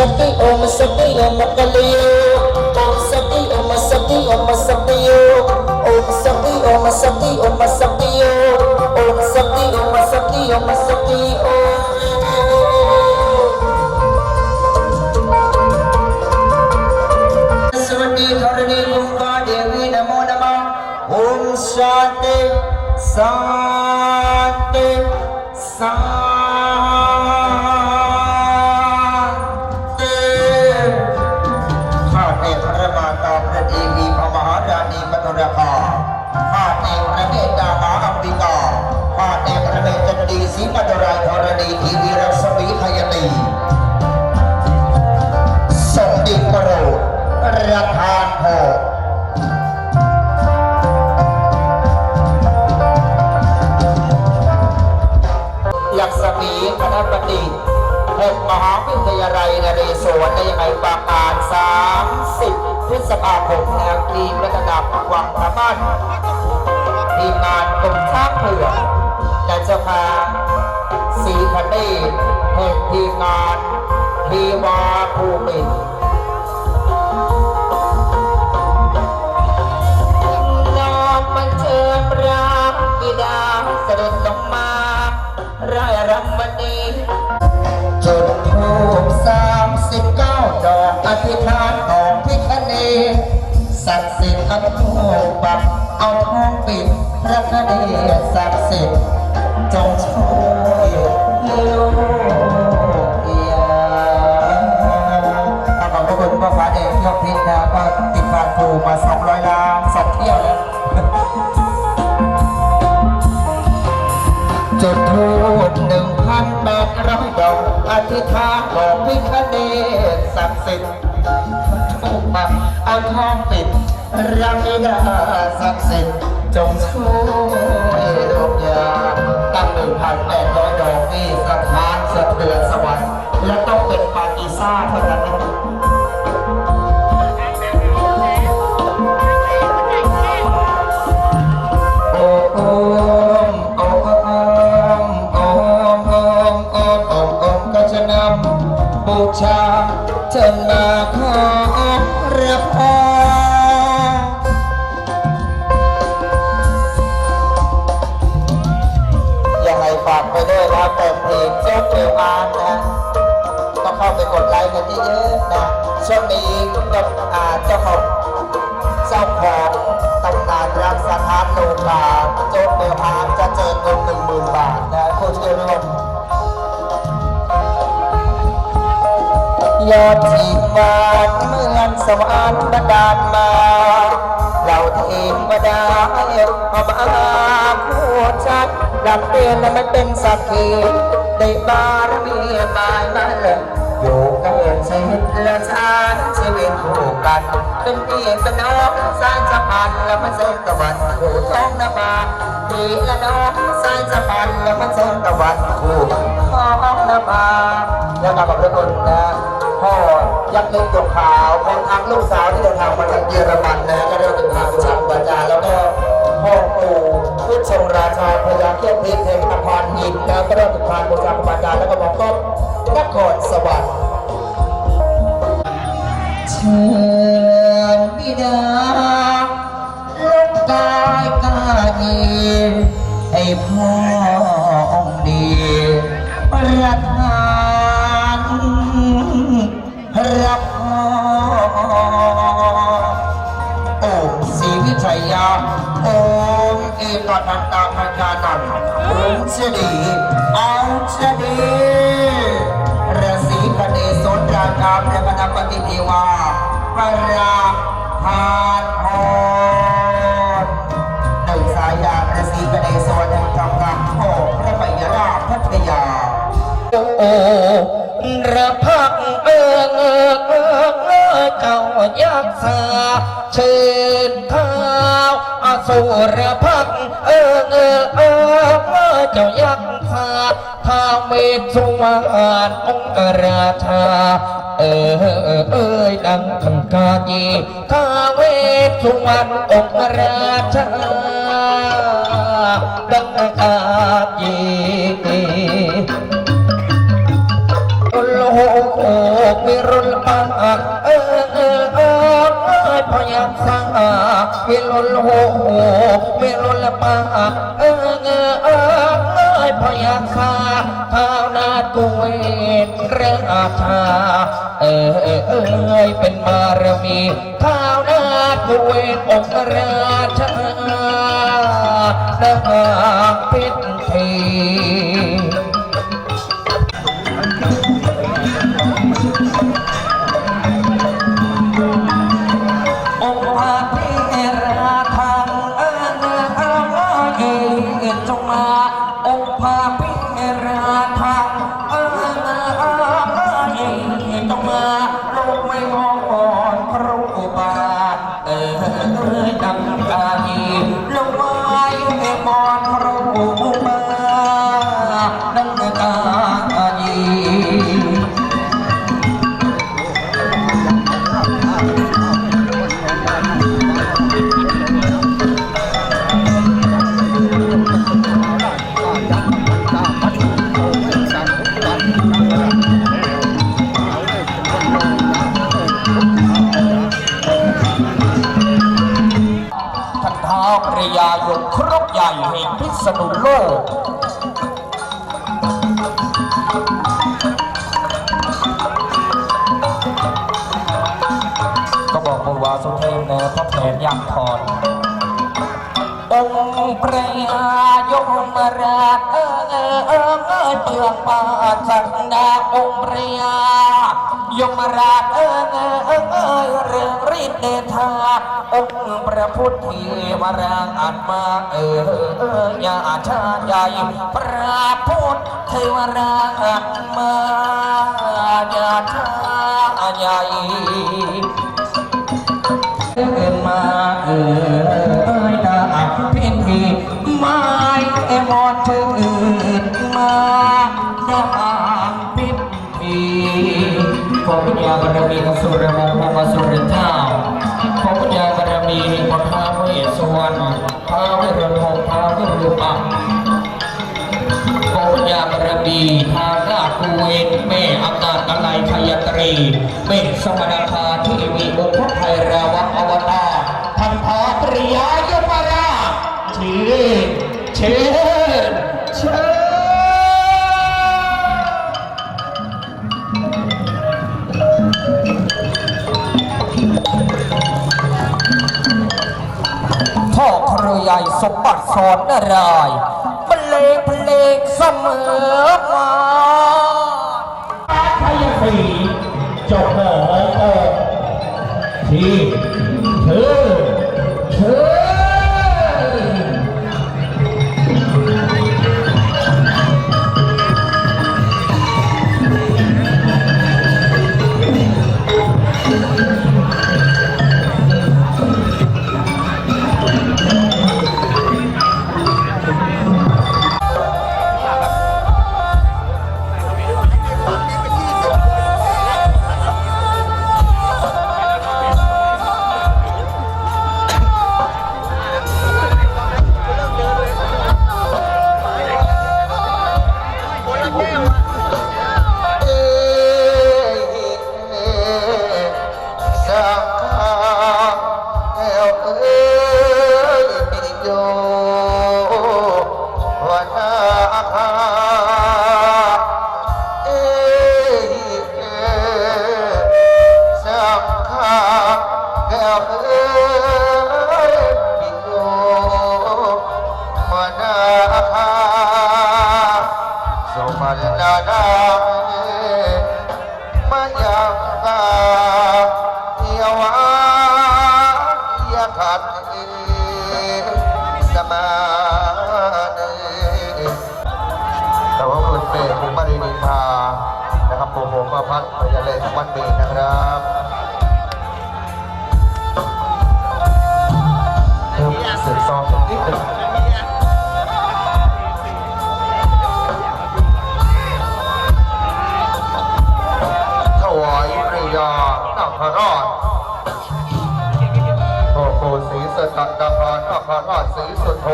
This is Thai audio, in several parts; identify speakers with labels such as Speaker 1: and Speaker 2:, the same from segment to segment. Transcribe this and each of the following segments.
Speaker 1: சக்தி ஓம சக்தி ஓம கல்லையோ ஓம் சக்தி ஓம சக்தி ஓம சக்தியோ ஓம் சக்தி ஓம சக்தி ஓம சக்தியோ ஓம் சக்தி ஓம சக்தி ஓம சக்தி ஓ சாந்தே சாந்தே சா จันดีศรีปัตรายธรณีทีวีรัศมีขยตีทรงดีโปรดประทานพรยักษมีคณะบดีหกมหาวิทยาลัยนเรศวรในยังไงปาการ30พฤษภาคมแห่งทีมระดับวังพระบ้าน ทีมงานกรมช้างเผือกและเจ้าพาสีคเนศแห่งทีมงานทีวาภูมินนอมมันเชิญรามบิดาเสด็จลงมาร่ายรำวันนี้จุดทูบสามสิบเก้าดอกอธิษฐานของพิคเนศักดิ์สิทธิ์อาทูบปับ เอาทองปิดพระคเนศศักดิ์สิทธิ์จงช่วยลูกเอียขอบพระคุณพ่อฟ้าเดชยอดพิษนะก็ติดฟันครูมา200ล้านสองเที่ยวแล้วจดทูบหนึ่งพันแปดร้อยดอกอธิษฐานบอกพิคเนศศักดิ์สิทธิ์ทูบมาเอาทองปิด รังดาศักดิ์สิทธิ์จงช่วยดวงยาตั้งหนึ่งพันแปดร้อยดอกนี่สะพานสะเทือนสวรรค์และต้องเป็นปาฏิซ่าเท่านั้นนะ เจ้าเกลอานนะก็เข้าไปกดไลค์กันเยอะๆนะช่วงนี้ก็อาเจ้าของเจ้าของตำนานรักสถานโลกาโจ๊กเบลอาร์จะเจอเงินหนึ่งหมื่นบาทนะผู้ที่ร่วมยอดทีมบานเมือนสวรรค์บันดาลมาเราเทวดาเอามาคู่ชัดดังเตือนและไม่เป็นสักขี ได้บารมีบายมาเลยอยู่กันชีวิตและชาติชีวิตคู่กันเป็นพี่เป็นน้องสายสัมพันธ์และมันเส้นตะวันคู่ท้องนภาพี่และน้องสายสัมพันธ์และมันเส้นตะวันคู่ท้องนภาแล้วก็ขอบพระคุณนะพ่อยักษ์เล็กยกขาวของทางลูกสาวที่เดินทางมาจากเยอรมันนะก็เรียกเป็นทางชาวบาจาแล้วก็พ่อปู่พุทธชงราชาพญาเทียบพิษ ระพักเอิงเอิงเออเจ้ายักษ์สาเชิญเท้าอสุรพักเอิงเอเออเจ้ายักษ์สาท้าเมตสุวรรณองค์ราชาเออเออเอ้ยดังขันกาจีท้าวเวสสุวรรณองค์ราชาดังกาจี
Speaker 2: วิรุลปังเออเออเออเออพยัญสังวิรุลโหวิรุลปังเออเออเออพยัญชาท้าวนาตุเวทเรื่องอาชาเออเออเออเป็นบารมีท้าวนาตุเวทองค์ราชานาพิธี ริยายกครบใหญ่แห่งพิษณุโลกก็บอกบุวาสุเทพแนพระแผนยักษ์ทอนองค์พระยายมราชเออเออเออเออเปลืองปาจักดาองค์พระยายมราชเออเออเออเออเรื่องฤทธิ์เดชา องค์พระพุทธเทวรางอันมาเออเออเออยาชาใหญ่พระพุทธเทวรางอันมายาชาใหญ่เอินมาเอ่ยดาเพียงทีไม่เอมอนชื่ออื่นมาดาพิธีขอพุทธาบารมีสุรวงศ์พระสุรเจ้าขอพุทธา บารมีของท้าวเวสวรรณท้าวเวรุฬท้าวเวรุปังขอญาบรมีทาราชกุเวนแม่อากาศอะไรชัยตรีเป็นสมณคาที่มีองค์พระไทยราวัอวตารพันธาปริยายมราชเชิญเชิญเชิญ ญ่สมบัติสอนนารายบรรเลงเพลงเสมอมาพยศรี พ่อศรีสุโธ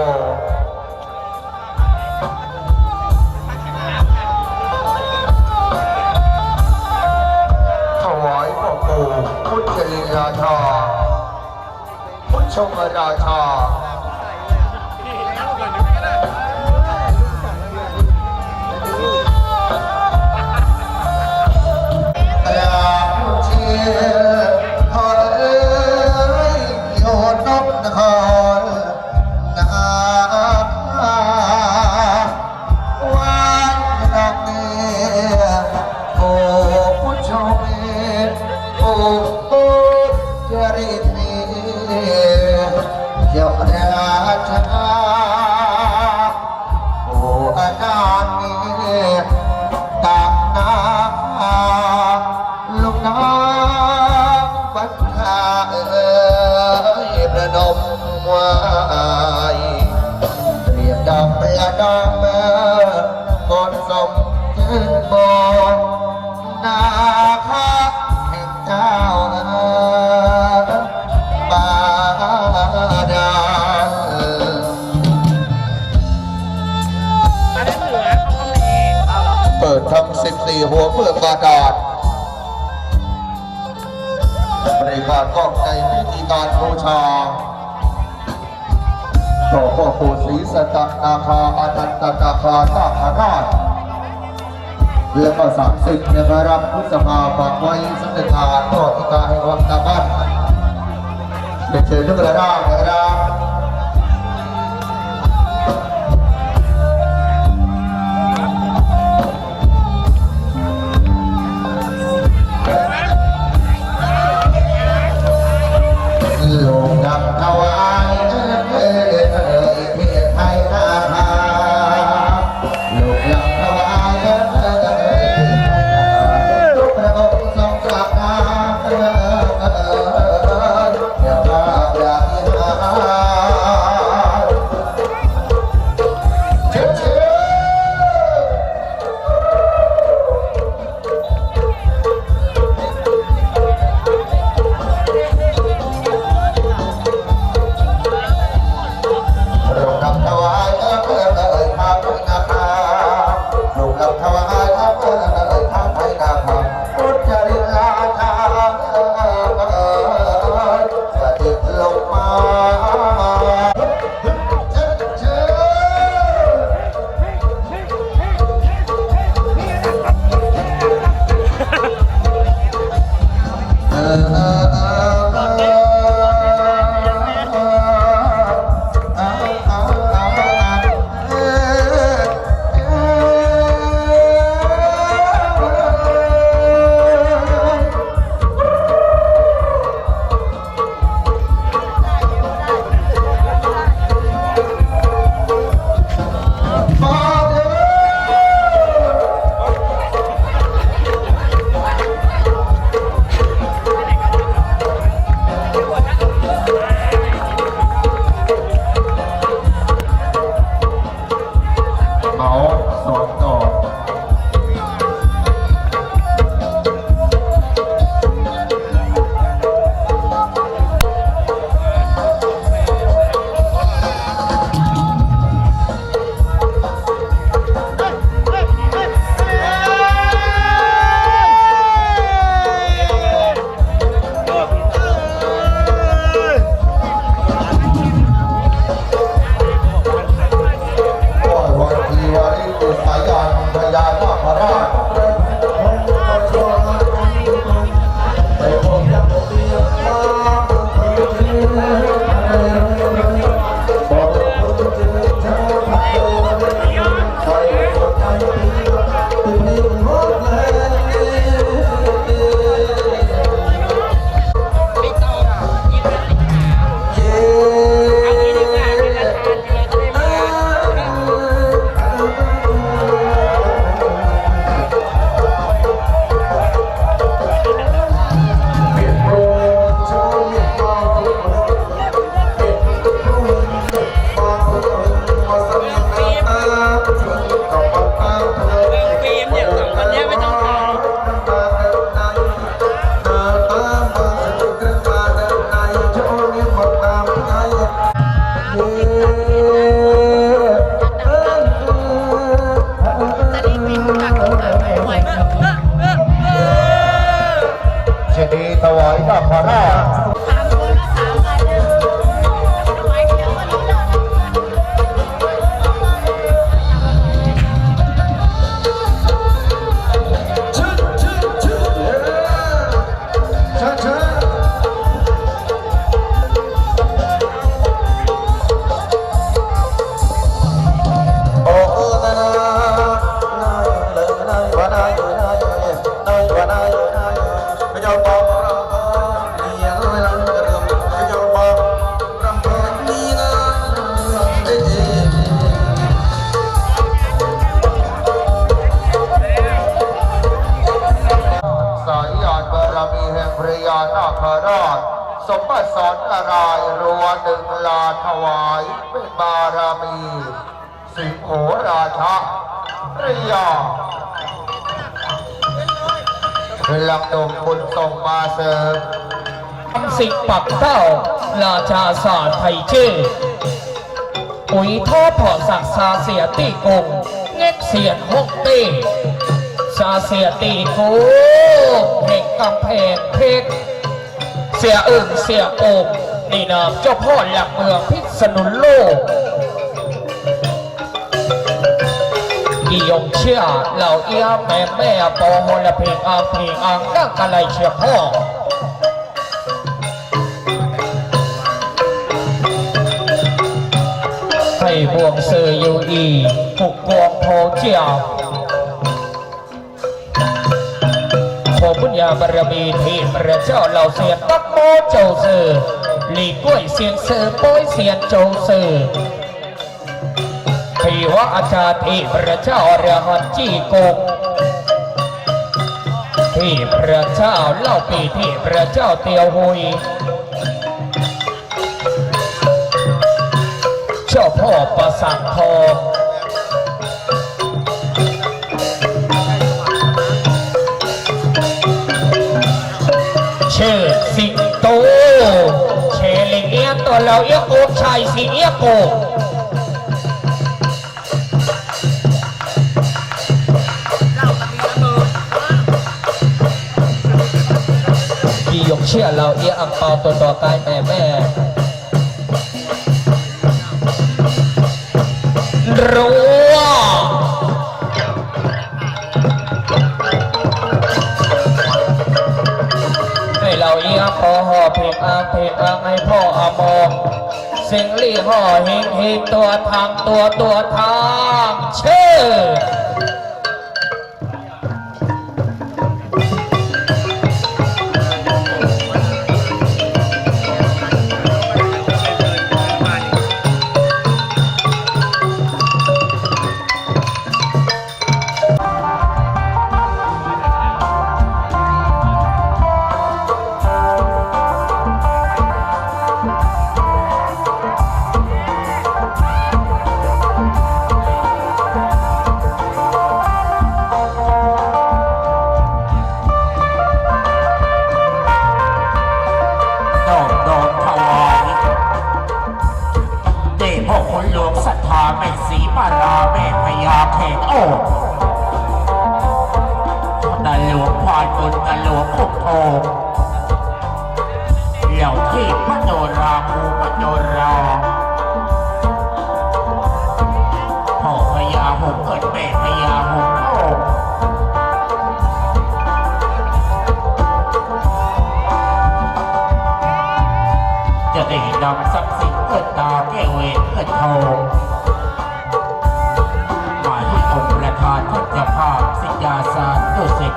Speaker 2: ถวายพ่อปู่พุทธลีลาชาพุทธ
Speaker 1: ชงราชา มื่อก่อนสมชื่อบองนาคาแห่งเจ้านะบาดา
Speaker 2: ด่เาเเปิ
Speaker 1: ดทำสิบสี่หัวเพื่อบาดาลบริการก็ในพิธีการบูชาต่อพ่อคุณ สีสตนาคาอนันตนาคาตาคานาเรื่อมาสามสิบในพระรับพุทธภาฝากไว้สันติทาต่อิกาให้ควัมตาบ้นเด็กเชิญทุกระดับระครับ 这 สมบัติสอนอะไรรัวหนึ่งลาถวายเป็นบารมีสิงโหราชะริยาเวลาดมบุญส่งมาเสริม
Speaker 2: สิปักเต้าราชาศาสตร์ไทยชื่อปุ๋ยท่อพอสักซาเสียตีกงเง็กเสียนหกตีซาเสียตีกูแห่งกำแพงเพชร เสียอึ่งเสียโอกนี่นามเจ้าพ่อหลักเมืองพิษณุโลกกิยงเชื่อเหล่าเอียแม่แม่ปอโฮละเพลงอังเพลงอังนั่งอะไรเชียพ่อให้บวงเซออยู่อีผูกกวงโพเจียว ขอบุญญาบารมีที่พระเจ้าเหล่าเสียตักโมเจ้าเสือหลีกล้วยเสียงเสือป้ยเสียนเจ้าเสือที่ว่าอาจารย์ที่พระเจ้าเรือหันจี้กงที่พระเจ้าเล่าปีที่พระเจ้าเตียวหุยเจ้าพ่อประสังทอง ชื่อสิงโตเชลิงเอียตัวเราเอียโกชายสีเอียโกที่ยกเชื่อเราเอียอังเปาตัวต่อกายแม่แม่รัว ห่อเพลงอังเพลงอังให้พ่ออมองสิงลี่ห่อเฮงเฮงตัวทางตัวตัวทางเชื่อ
Speaker 3: มโนราภูมโนราพ่อพญาหงเกิดแม่พญาหงโลกจะได้นำทรัพย์สินเกิดตาแก้วเวทเกิดทองมาให้องค์ประธานท่านเจ้าภาพสิทธาสารดุสิต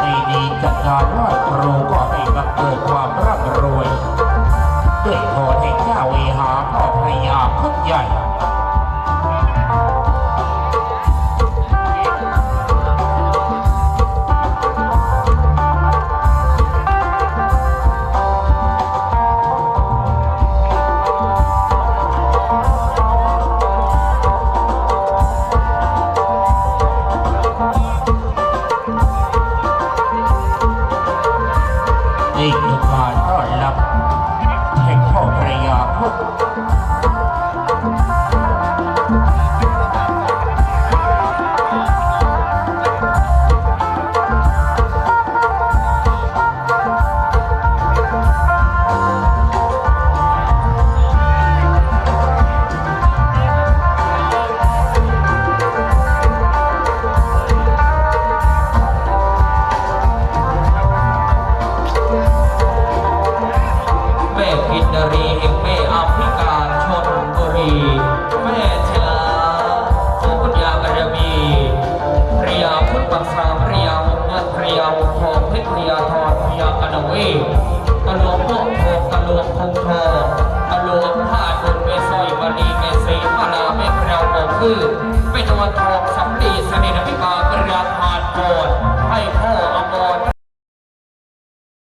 Speaker 3: ปีนี้จัดงานไหว้ครูก็ให้บัง เกิดความร่ำรวยด้วยพรแห่งเจ้าเวหาพ่อพระยาคึกใหญ่